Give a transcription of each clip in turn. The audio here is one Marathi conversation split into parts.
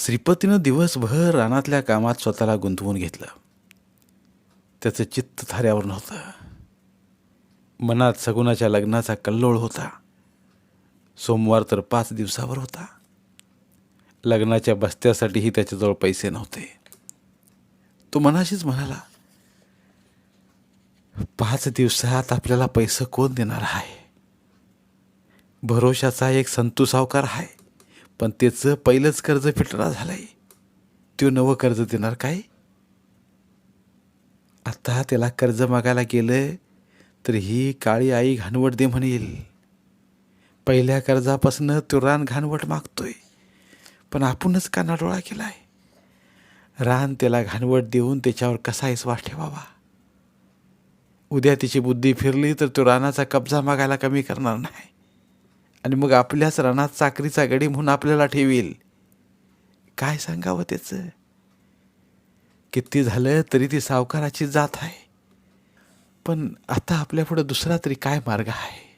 श्रीपतीनं दिवसभर रानातल्या कामात स्वतःला गुंतवून घेतलं. त्याचं चित्त थाऱ्यावर नव्हतं मनात सगुणाच्या लग्नाचा कल्लोळ होता. सोमवार तर पाच दिवसावर होता. लग्नाच्या बस्त्यासाठीही त्याच्याजवळ पैसे नव्हते. तो मनाशीच म्हणाला पाच दिवसात आपल्याला पैसे कोण देणार आहे? भरोशाचा एक संतू सावकार आहे. पण त्याचं पहिलंच कर्ज फिटणार झालंय. तो नवं कर्ज देणार काय? आता त्याला कर्ज मागायला गेलं तर ही काळी आई घाणवट दे म्हणेल. पहिल्या कर्जापासून तो रान घाणवट मागतोय. पण आपणच कानाडोळा केलाय? रान त्याला घाणवट देऊन त्याच्यावर कसा विश्वास ठेवावा? उद्या तिची बुद्धी फिरली तर तो रानाचा कब्जा मागायला कमी करणार नाही. आणि मग आपल्याच रानात चाकरीचा गडी म्हणून आपल्याला ठेवील. काय सांगावं त्याचं? किती झालं तरी ती सावकाराची जात आहे. पण आता आपल्यापुढं दुसरा तरी काय मार्ग आहे?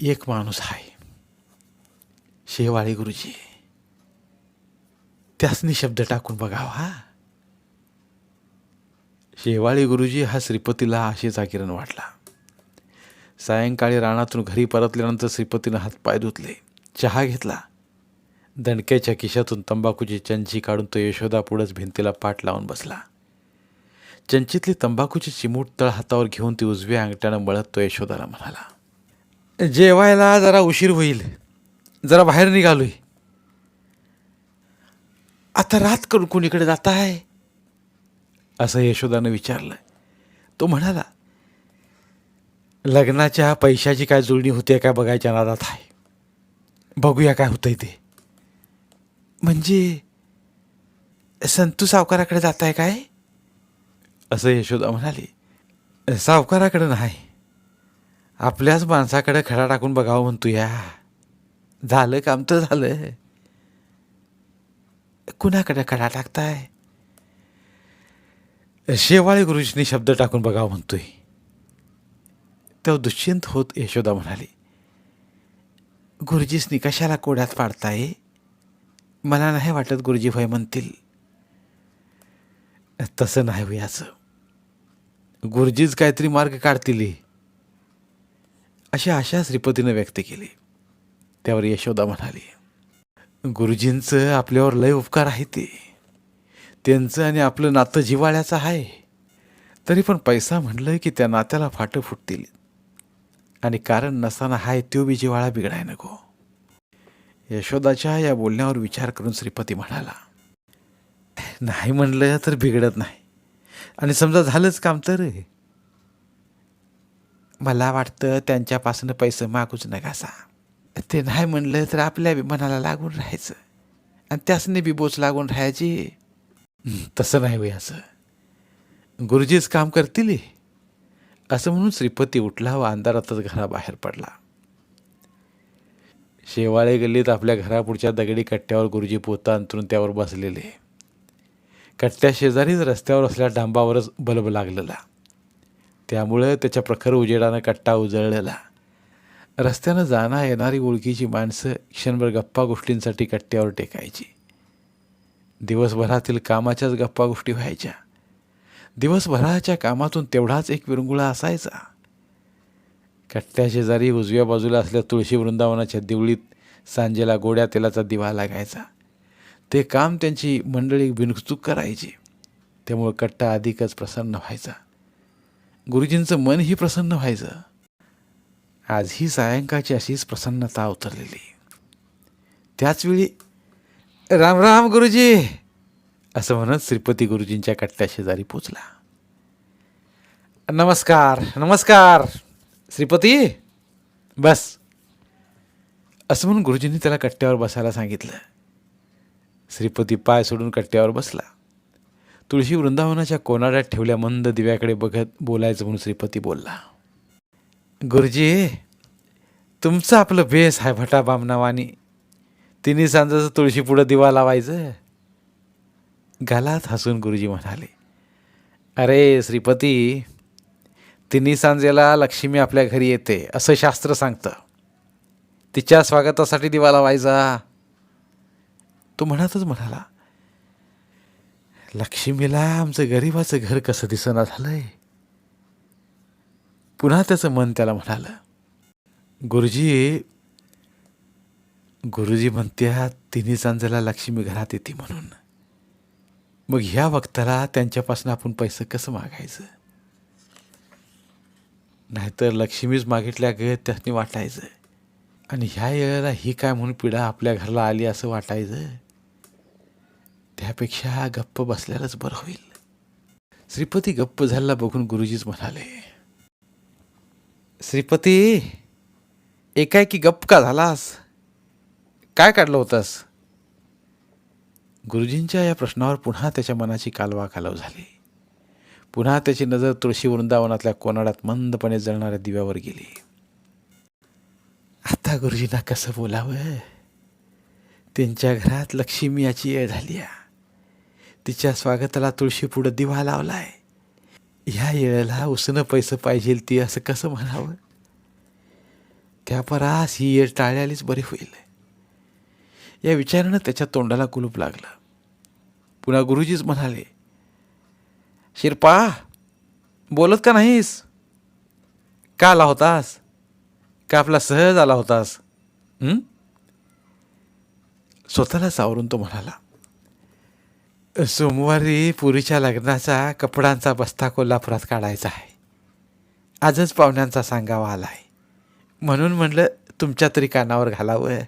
एक माणूस आहे. शेवाळी गुरुजी. त्यासनी शब्द टाकून बघावा. हा शेवाळी गुरुजी हा श्रीपतीला आशेचा किरण वाटला. सायंकाळी रानातून घरी परतल्यानंतर श्रीपतीनं हातपाय धुतले. चहा घेतला. दणक्याच्या खिशातून तंबाखूची चंची काढून तो यशोदा पुढंच भिंतीला पाठ लावून बसला. चंचीतली तंबाखूची चिमूट तळ हातावर घेऊन ती उजव्या अंगठ्यानं मळत तो यशोदाला म्हणाला जेवायला जरा उशीर होईल. जरा बाहेर निघालोय. आता रात करून कुणीकडे जात आहे असं यशोदानं विचारलं. तो म्हणाला लग्नाच्या पैशाची काय जुळणी होते काय बघायच्या नादात आहे. बघूया काय होतंय ते. म्हणजे संतू सावकाराकडे जात आहे काय? असं यशोदा म्हणाली. सावकाराकडं नाही. आपल्याच माणसाकडे खडा टाकून बघावं म्हणतो या झालं काम तर झालं. कुणाकडे खडा टाकताय? शेवाळे गुरुजींनी शब्द टाकून बघावं म्हणतोय. तेव्हा दुश्चिंत होत यशोदा म्हणाली गुरुजीसनी कशाला कोड्यात पाडताय? मला नाही वाटत गुरुजी भय म्हणतील. तसं नाही होयाचं गुरुजीच काहीतरी मार्ग काढतील. अशी आशा श्रीपतीनं व्यक्त केली. त्यावर यशोदा म्हणाली गुरुजींचं आपल्यावर लय उपकार आहे ते. त्यांचं आणि आपलं नातं जिवाळ्याचं आहे. तरी पण पैसा म्हणलं की त्या नात्याला फाटं फुटतील. आणि कारण नसताना हाय त्यो बी जिवाळा बिघडाय नको. यशोदाच्या या बोलण्यावर विचार करून श्रीपती म्हणाला नाही म्हणलं तर बिघडत नाही. आणि समजा झालंच काम तर मला वाटतं त्यांच्यापासून पैसे मागूच नकासा. ते नाही म्हणलं तर आपल्या बी मनाला लागून राहायचं. आणि त्यासने बी बोच लागून राहायची. तसं नाही होई असं. गुरुजीच काम करतील असं म्हणून श्रीपती उठला व अंधारातच घराबाहेर पडला. शेवाळे गल्लीत आपल्या घरापुढच्या दगडी कट्ट्यावर गुरुजी पोता अंतरून त्यावर बसलेले. कट्ट्या शेजारीच रस्त्यावर असल्या डांबावरच बल्ब लागलेला. त्यामुळं त्याच्या प्रखर उजेडानं कट्टा उजळलेला. रस्त्यानं जाणं येणारी ओळखीची माणसं क्षणभर गप्पा गोष्टींसाठी कट्ट्यावर टेकायची. दिवसभरातील कामाच्याच गप्पा गोष्टी व्हायच्या. दिवसभराच्या कामातून तेवढाच एक विरंगुळा असायचा. कट्ट्या शेजारी उजव्या बाजूला असल्या तुळशी वृंदावनाच्या दिवळीत सांजेला गोड्या तेलाचा दिवा लागायचा. ते काम त्यांची मंडळी बिनचूक करायची. त्यामुळं कट्टा अधिकच प्रसन्न व्हायचा. गुरुजींचं मनही प्रसन्न व्हायचं. आजही सायंकाळची अशीच प्रसन्नता उतरलेली. त्याचवेळी राम राम गुरुजी! असं म्हणत श्रीपती गुरुजींच्या कट्ट्या शेजारी पोचला. नमस्कार नमस्कार श्रीपती. बस. असं म्हणून गुरुजींनी त्याला कट्ट्यावर बसायला सांगितलं. श्रीपती पाय सोडून कट्ट्यावर बसला. तुळशी वृंदावनाच्या कोनाड्यात ठेवल्या मंद दिव्याकडे बघत बोलायचं म्हणून श्रीपती बोलला गुरुजी तुमचं आपलं बेस आहे भटा बामनावानी तिन्ही सांजाचं तुळशी पुढं दिवा लावायचं. गालात हसून गुरुजी म्हणाले अरे श्रीपती तिन्ही सांजेला लक्ष्मी आपल्या घरी येते असं शास्त्र सांगतं. तिच्या स्वागतासाठी दिवा लावायचा तो म्हणतच म्हणाला लक्ष्मीला आमचं गरिबाचं घर कसं दिसना झालंय? पुन्हा त्याचं मन त्याला म्हणालं गुरुजी गुरुजी म्हणत्या तिन्ही सांजेला लक्ष्मी घरात येते म्हणून. मग ह्या वक्ताला त्यांच्यापासून आपण पैसे कसं मागायचं? नाहीतर लक्ष्मीच मागितल्या ग त्याने वाटायचं. आणि ह्या वेळेला ही काय म्हणून पिढा आपल्या घराला आली असं वाटायचं? त्यापेक्षा गप्प बसल्यालाच बरं होईल. श्रीपती गप्प झाला बघून गुरुजीच म्हणाले श्रीपती एकाएकी गप्प का झालास? काय काढलं होतास? गुरुजींच्या या प्रश्नावर पुन्हा त्याच्या मनाची कालवा कालव झाली. पुन्हा त्याची नजर तुळशी वृंदावनातल्या कोनाडात मंदपणे जळणाऱ्या दिव्यावर गेली. आता गुरुजींना कसं बोलावं? त्यांच्या घरात लक्ष्मी याची येळ झाली आहे. तिच्या स्वागताला तुळशी पुढं दिवा लावलाय. ह्या येळेला उसनं पैसं पाहिजे ती असं कसं म्हणावं? त्या परास ही येळ टाळल्यालीच बरी होईल. या विचारानं त्याच्या तोंडाला कुलूप लागलं. पुन्हा गुरुजीच म्हणाले शिरपा बोलत का नाहीस? का आला होतास? का आपला सहज आला होतास? स्वतःला सावरून तो म्हणाला सोमवारी पुरीच्या लग्नाचा कपड्यांचा बस्ता कोल्हापुरात काढायचा आहे. आजच पाहुण्यांचा सांगावा आला आहे म्हणून म्हणलं तुमच्या तरी कानावर घालावं.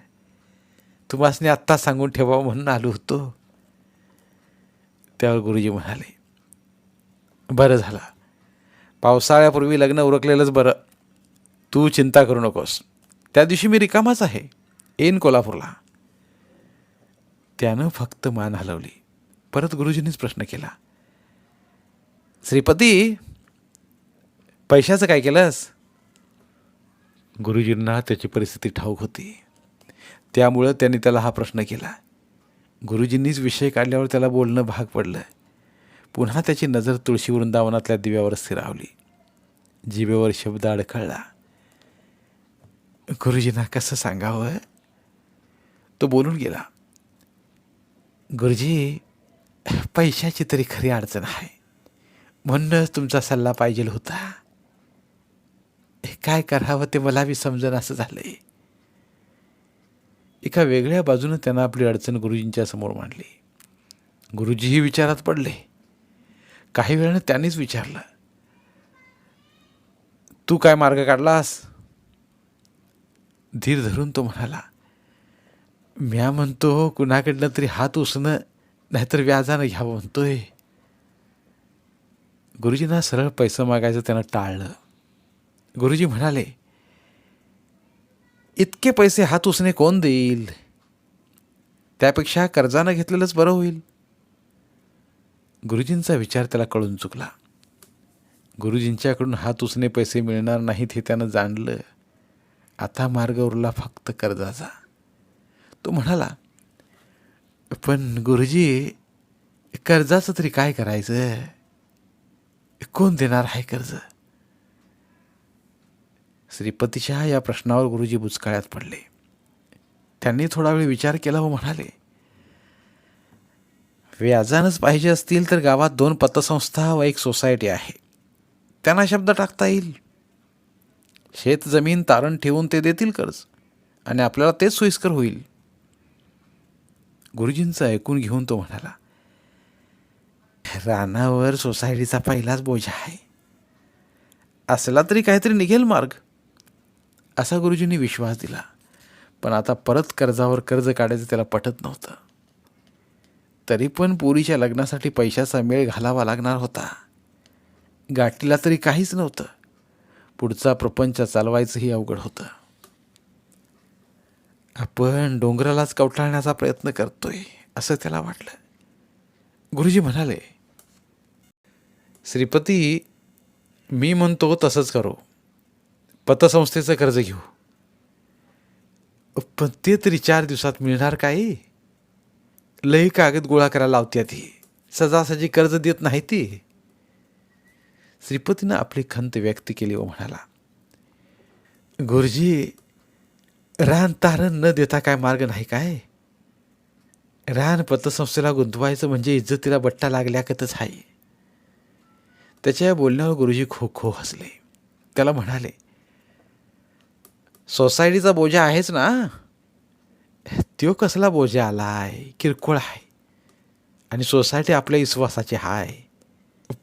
तुम्हासनी आत्ता सांगून ठेवावं म्हणून आलो होतो. त्यावर गुरुजी म्हणाले बरं झालं. पावसाळ्यापूर्वी लग्न उरकलेलंच बरं. तू चिंता करू नकोस. त्या दिवशी मी रिकामाच आहे. येईन कोल्हापूरला. त्यानं फक्त मान हलवली. परत गुरुजींनीच प्रश्न केला श्रीपती पैशाचं काय केलंस? गुरुजींना त्याची परिस्थिती ठाऊक होती. त्यामुळं त्यांनी त्याला हा प्रश्न केला गुरुजींनीच विषय काढल्यावर त्याला बोलणं भाग पडलं पुन्हा त्याची नजर तुळशी वृंदावनातल्या दिव्यावर स्थिरावली. जिभेवर शब्द अडखळला गुरुजींना कसं सांगावं? तो बोलून गेला. गुरुजी पैशाची तरी खरी अडचण आहे. म्हणूनच तुमचा सल्ला पाहिजे होता. काय करावं ते मला बी समजन असं झालंय. एका वेगळ्या बाजूनं त्यांना आपली अडचण गुरुजींच्या समोर मांडली. गुरुजीही विचारात पडले. काही वेळानं त्यांनीच विचारलं तू काय मार्ग काढलास? धीर धरून तो म्हणाला म्या म्हणतो कुणाकडनं तरी हात उसणं नाहीतर व्याजानं घ्यावं म्हणतोय. गुरुजींना सरळ पैसे मागायचं त्यानं टाळलं. गुरुजी म्हणाले इतके पैसे हात उसने कोण देईल? त्यापेक्षा कर्जानं घेतलेलंच बरं होईल. गुरुजींचा विचार त्याला कळून चुकला. गुरुजींच्याकडून हात उसने पैसे मिळणार नाहीत हे त्यानं जाणलं. आता मार्ग उरला फक्त कर्जाचा. तो म्हणाला पण गुरुजी कर्जाचं तरी काय करायचं? कोण देणार आहे कर्ज? श्रीपतीच्या या प्रश्नावर गुरुजी बुचकाळ्यात पडले. त्यांनी थोडा वेळ विचार केला व म्हणाले व्याजानंच पाहिजे असतील तर गावात दोन पतसंस्था व एक सोसायटी आहे. त्यांना शब्द टाकता येईल. शेत जमीन तारण ठेवून ते देतील कर्ज आणि आपल्याला तेच सोयीस्कर होईल. गुरुजींचं ऐकून घेऊन तो म्हणाला रानावर सोसायटीचा पहिलाच बोजा आहे. असला तरी काहीतरी निघेल मार्ग. असा गुरुजींनी विश्वास दिला. पण आता परत कर्जावर कर्ज काढायचं त्याला पटत नव्हतं. तरी पण पुरीच्या लग्नासाठी पैशाचा मेळ घालावा लागणार होता. गाठीला तरी काहीच नव्हतं. पुढचा प्रपंच चालवायचंही अवघड होतं. आपण डोंगरालाच कवटाळण्याचा प्रयत्न करतोय असं त्याला वाटलं. गुरुजी म्हणाले श्रीपती मी म्हणतो तसंच करू. पतसंस्थेचं कर्ज घेऊ. पण ते तरी चार दिवसात मिळणार काय लई कागद गोळा करायला लावत्या ती सजासजी कर्ज देत नाही ती. श्रीपतीनं आपली खंत व्यक्त केली व म्हणाला. गुरुजी रान तारण न देता काय मार्ग नाही काय? रान पतसंस्थेला गुंतवायचं म्हणजे इज्जतीला बट्टा लागल्याकतच आहे त्याच्या बोलण्यावर गुरुजी खो खो हसले. त्याला म्हणाले सोसायटीचा बोजा आहेच ना. त्यो कसला बोजा आलाय? किरकोळ आहे. आणि सोसायटी आपल्या विश्वासाची हाय.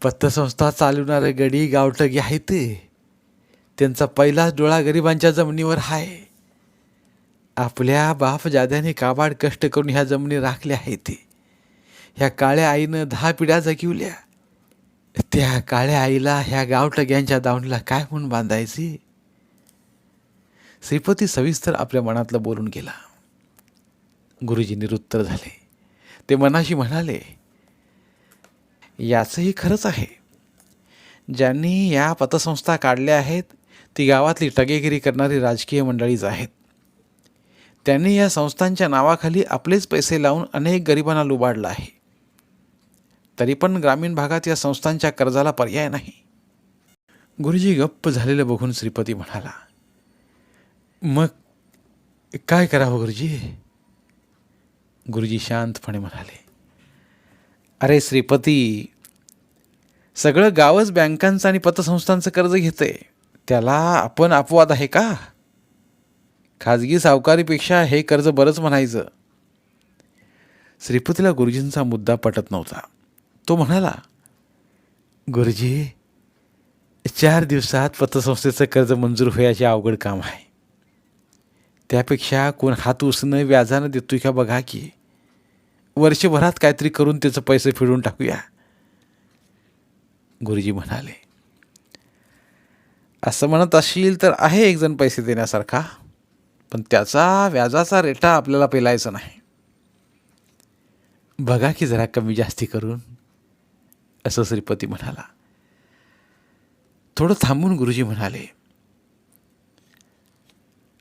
पतसंस्था चालवणारे गडी गावटगी आहेत. त्यांचा पहिलाच डोळा गरिबांच्या जमिनीवर आहे आपल्या बाप जाद्याने काबाड कष्ट करून ह्या जमिनी राखल्या आहेत. ह्या काळ्या आईनं दहा पिढ्या जगिवल्या. त्या काळ्या आईला ह्या गावटग्यांच्या दावणीला काय म्हणून बांधायची? श्रीपती सविस्तर आपल्या मनातलं बोलून गेला. गुरुजी निरुत्तर झाले. ते मनाशी म्हणाले याचंही खरंच आहे. ज्यांनी या पतसंस्था काढल्या आहेत ती गावातली टगेगिरी करणारी राजकीय मंडळीच आहेत. त्यांनी या संस्थांच्या नावाखाली आपलेच पैसे लावून अनेक गरिबांना लुबाडलं आहे. तरी पण ग्रामीण भागात या संस्थांच्या कर्जाला पर्याय नाही. गुरुजी गप्प झालेलं बघून श्रीपती म्हणाला मग काय करावं गुरुजी? गुरुजी शांतपणे म्हणाले अरे श्रीपती सगळं गावच बँकांचं आणि पतसंस्थांचं कर्ज घेतंय. त्याला आपण अपवाद आहे का? खाजगी सावकारीपेक्षा हे कर्ज बरंच म्हणायचं. श्रीपतीला गुरुजींचा मुद्दा पटत नव्हता. तो म्हणाला गुरुजी चार दिवसात पतसंस्थेचं कर्ज मंजूर होयाचे अवघड काम आहे. त्यापेक्षा कोण हात उसणं व्याजानं देतो का बघा की. वर्षभरात काहीतरी करून त्याचं पैसे फेडून टाकूया. गुरुजी म्हणाले असं म्हणत असशील तर आहे एक जण पैसे देण्यासारखा पण त्याचा व्याजाचा रेटा आपल्याला पेलायचा नाही. बघा की जरा कमी जास्ती करून असं श्रीपती म्हणाला. थोडं थांबून गुरुजी म्हणाले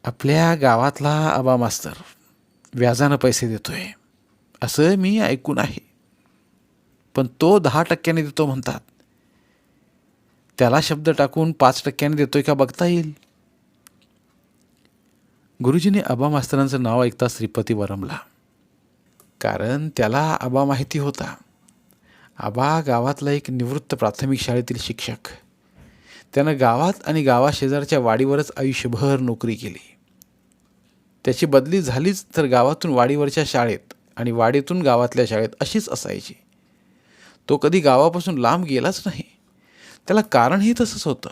आपल्या गावातला आबा मास्तर व्याजानं पैसे देतोय. असं मी ऐकून आहे. पण तो दहा टक्क्याने देतो म्हणतात. त्याला शब्द टाकून पाच टक्क्याने देतोय का बघता येईल? गुरुजीने आबा मास्तरांचं नाव ऐकता श्रीपती वरमला. कारण त्याला आबा माहिती होता. आबा गावातला एक निवृत्त प्राथमिक शाळेतील शिक्षक. त्यानं गावात आणि गावाशेजारच्या वाडीवरच आयुष्यभर नोकरी केली. त्याची बदली झालीच तर गावातून वाडीवरच्या शाळेत आणि वाडीतून गावातल्या शाळेत अशीच असायची. तो कधी गावापासून लांब गेलाच नाही. त्याला कारणही तसंच होतं.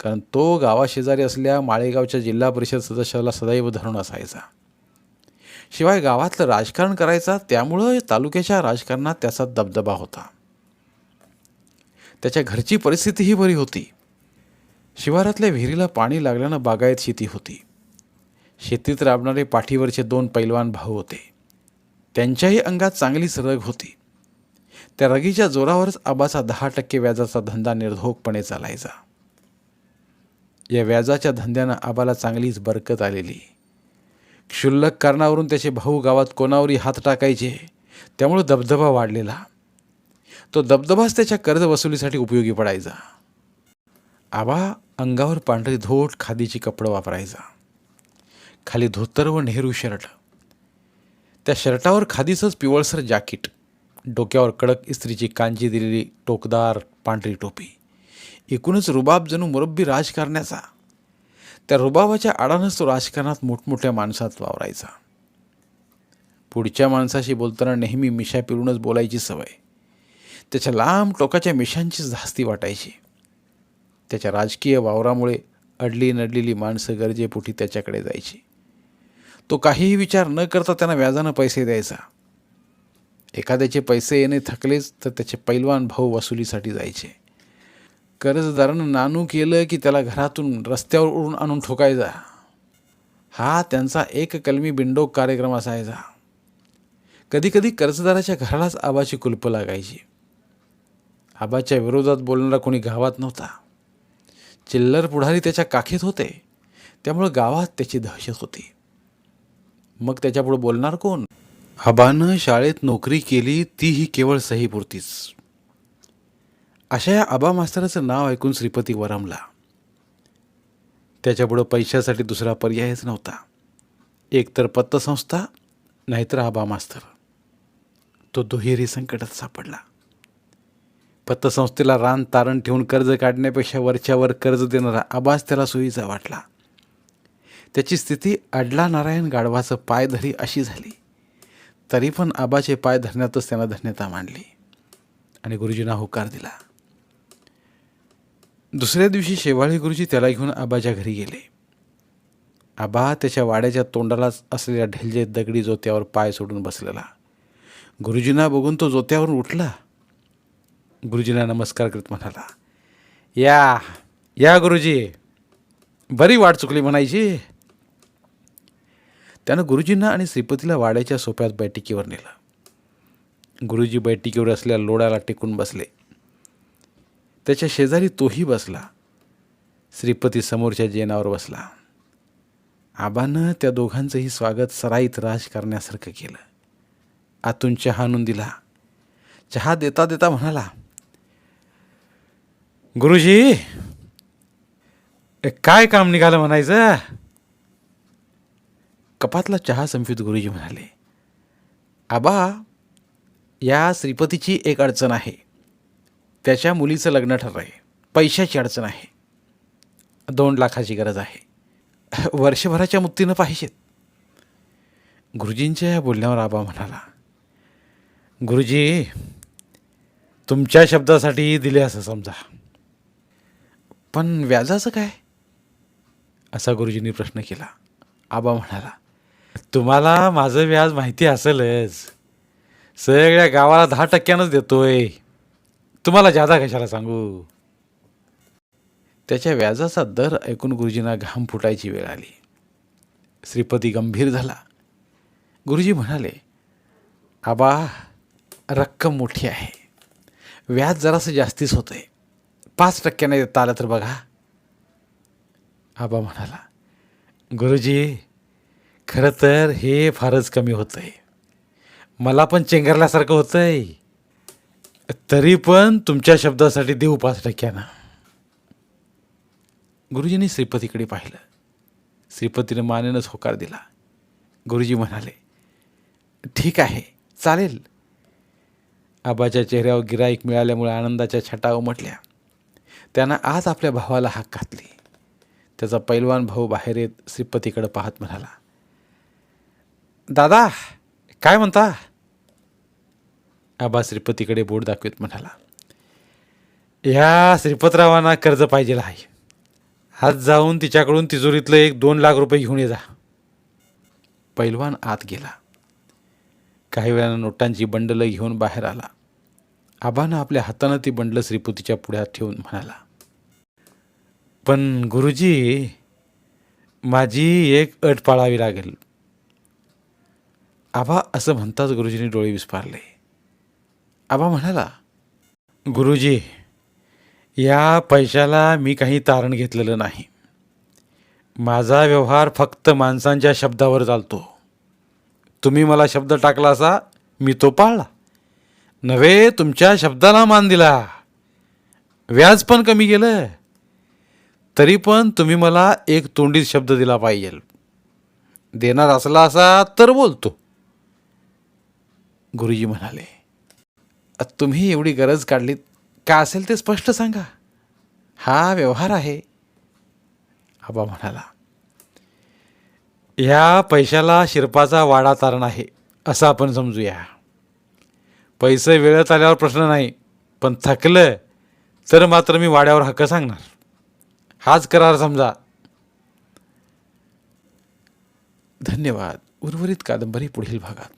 कारण तो गावाशेजारी असल्या माळेगावच्या जिल्हा परिषद सदस्याला सदैव धरून असायचा. शिवाय गावातलं राजकारण करायचा त्यामुळं तालुक्याच्या राजकारणात त्याचा दबदबा होता. त्याच्या घरची परिस्थितीही बरी होती. शिवारातल्या विहिरीला पाणी लागल्यानं बागायत शेती होती. शेतीत राबणारे पाठीवरचे दोन पैलवान भाऊ होते. त्यांच्याही अंगात चांगलीच रग होती. त्या रगीच्या जोरावरच आबाचा दहा टक्के व्याजाचा धंदा निर्धोकपणे चालायचा. या व्याजाच्या धंद्यानं आबाला चांगलीच बरकत आलेली. क्षुल्लक कारणावरून त्याचे भाऊ गावात कोणावरही हात टाकायचे त्यामुळं दबदबा वाढलेला. तो दबदबाच त्याच्या कर्ज वसुलीसाठी उपयोगी पडायचा. आबा अंगावर पांढरी धोट खादीची कपडं वापरायचा. खाली धोतर व नेहरू शर्ट. त्या शर्टावर खादीचंच पिवळसर जॅकेट. डोक्यावर कडक इस्त्रीची कांजी दिलेली टोकदार पांढरी टोपी. एकूणच रुबाब जणू मुरब्बी राजकारण्याचा. त्या रुबाबाच्या आडानंच तो राजकारणात मोठमोठ्या माणसात वावरायचा. पुढच्या माणसाशी बोलताना नेहमी मिशा पिरूनच बोलायची सवय. त्याच्या लांब टोकाच्या मिशांचीच धास्ती वाटायची. त्याच्या राजकीय वावरामुळे अडली नडलेली माणसं गरजेपोटी त्याच्याकडे जायची. तो काहीही विचार न करता त्यांना व्याजानं पैसे द्यायचा. एखाद्याचे पैसे येणे थकलेच तर त्याचे पैलवान भाऊ वसुलीसाठी जायचे. कर्जदारानं नानू केलं की त्याला घरातून रस्त्यावर उडून आणून ठोकायचा. हा त्यांचा एक कलमी बिंडोक कार्यक्रम असायचा. कधीकधी कर्जदाराच्या घरालाच आबाची कुलपं लागायची. आबाच्या विरोधात बोलणारा कोणी गावात नव्हता. चिल्लर पुढारी त्याच्या काखेत होते. त्यामुळं गावात त्याची दहशत होती. मग त्याच्यापुढे बोलणार कोण? हबानं शाळेत नोकरी केली तीही केवळ सहीपुरतीच. अशा या आबा मास्तराचं नाव ऐकून श्रीपती वरमला. त्याच्यापुढं पैशासाठी दुसरा पर्यायच नव्हता. एकतर पत्तसंस्था नाहीतर आबा मास्तर. तो दुहेरी संकटात सापडला. पत्तसंस्थेला रान तारण ठेवून कर्ज काढण्यापेक्षा वरच्यावर कर्ज देणारा आबाच त्याला सोयीचा वाटला. त्याची स्थिती अडला नारायण गाढवाचं पाय धरी अशी झाली. तरी पण आबाचे पाय धरण्यातच त्यांना धन्यता मांडली. आणि गुरुजींना होकार दिला. दुसऱ्या दिवशी शेवाळी गुरुजी त्याला घेऊन आबाच्या घरी गेले. आबा त्याच्या वाड्याच्या तोंडालाच असलेल्या ढेलजे दगडी जोत्यावर पाय सोडून बसलेला. गुरुजींना बघून तो जोत्यावरून उठला. गुरुजींना नमस्कार करत म्हणाला या या गुरुजी. बरी वाट चुकली म्हणायची. त्यानं गुरुजींना आणि श्रीपतीला वाड्याच्या सोप्यात बैठकीवर नेलं. गुरुजी बैठकीवर असल्या लोडाला टेकून बसले. त्याच्या शेजारी तोही बसला. श्रीपती समोरच्या जेनावर बसला. आबानं त्या दोघांचंही स्वागत सराईत राज करण्यासारखं केलं. आतून चहा आणून दिला. चहा देता देता म्हणाला गुरुजी काय काम निघालं म्हणायचं? कपातला चहा संपित गुरुजी म्हणाले आबा या श्रीपतीची एक अडचण आहे. त्याच्या मुलीचं लग्न ठरलं आहे पैशाची अडचण आहे. दोन लाखाची गरज आहे. वर्षभराच्या मुक्तीनं पाहिजेत. गुरुजींच्या या बोलण्यावर आबा म्हणाला गुरुजी तुमच्या शब्दासाठी दिले असं समजा. पण व्याजाचं काय? असा गुरुजींनी प्रश्न केला. आबा म्हणाला तुम्हाला माझं व्याज माहिती असेलच. सगळ्या गावाला दहा टक्क्यानंच देतोय. तुम्हाला जादा कशाला सांगू? त्याच्या व्याजाचा दर ऐकून गुरुजींना घाम फुटायची वेळ आली. श्रीपती गंभीर झाला. गुरुजी म्हणाले आबा रक्कम मोठी आहे. व्याज जरासं जास्तीच होतं आहे पाच टक्क्याने देता आलं तर बघा. आबा म्हणाला गुरुजी खरं तर हे फारच कमी होतं आहे मला पण चेंगरल्यासारखं होतं आहे तरी पण तुमच्या शब्दासाठी देऊ पाच टक्क्यानं गुरुजींनी श्रीपतीकडे पाहिलं. श्रीपतीनं मानेनंच होकार दिला. गुरुजी म्हणाले ठीक आहे चालेल. आबाच्या चेहऱ्यावर गिराईक मिळाल्यामुळे आनंदाच्या छटा उमटल्या. त्यानं आज आपल्या भावाला हाक घातली. त्याचा पैलवान भाऊ बाहेर येत श्रीपतीकडे पाहत म्हणाला दादा काय म्हणता? आबा श्रीपतीकडे बोट दाखवत म्हणाला. ह्या श्रीपतरावांना कर्ज पाहिजे आहे. आज जाऊन तिच्याकडून तिजोरीतलं एक दोन लाख रुपये घेऊन ये जा. पैलवान आत गेला. काही वेळानं नोटांची बंडलं घेऊन बाहेर आला. आबानं आपल्या हातानं ती बंडलं श्रीपतीच्या पुढ्यात ठेवून म्हणाला पण गुरुजी माझी एक अट पाळावी लागेल. आबा असं म्हणताच गुरुजींनी डोळे विस्फारले. आबा म्हणाला गुरुजी या पैशाला मी काही तारण घेतलेलं नाही. माझा व्यवहार फक्त माणसांच्या शब्दावर चालतो. तुम्ही मला शब्द टाकला असा मी तो पाळला. नव्हे तुमच्या शब्दाला मान दिला. व्याज पण कमी गेलं तरी पण तुम्ही मला एक तोंडीत शब्द दिला पाहिजे. देणार असला असा तर बोलतो. गुरुजी म्हणाले "अ, तुम्ही एवढी गरज काढलीत का असेल ते स्पष्ट सांगा. हा व्यवहार आहे. आबा म्हणाला ह्या पैशाला शिरपाचा वाडा तारण आहे असं आपण समजूया. पैसे वेळेत आल्यावर प्रश्न नाही पण थकलं तर मात्र मी वाड्यावर हक्क सांगणार. हाच करार समजा. धन्यवाद. उर्वरित कादंबरी पुढील भागात.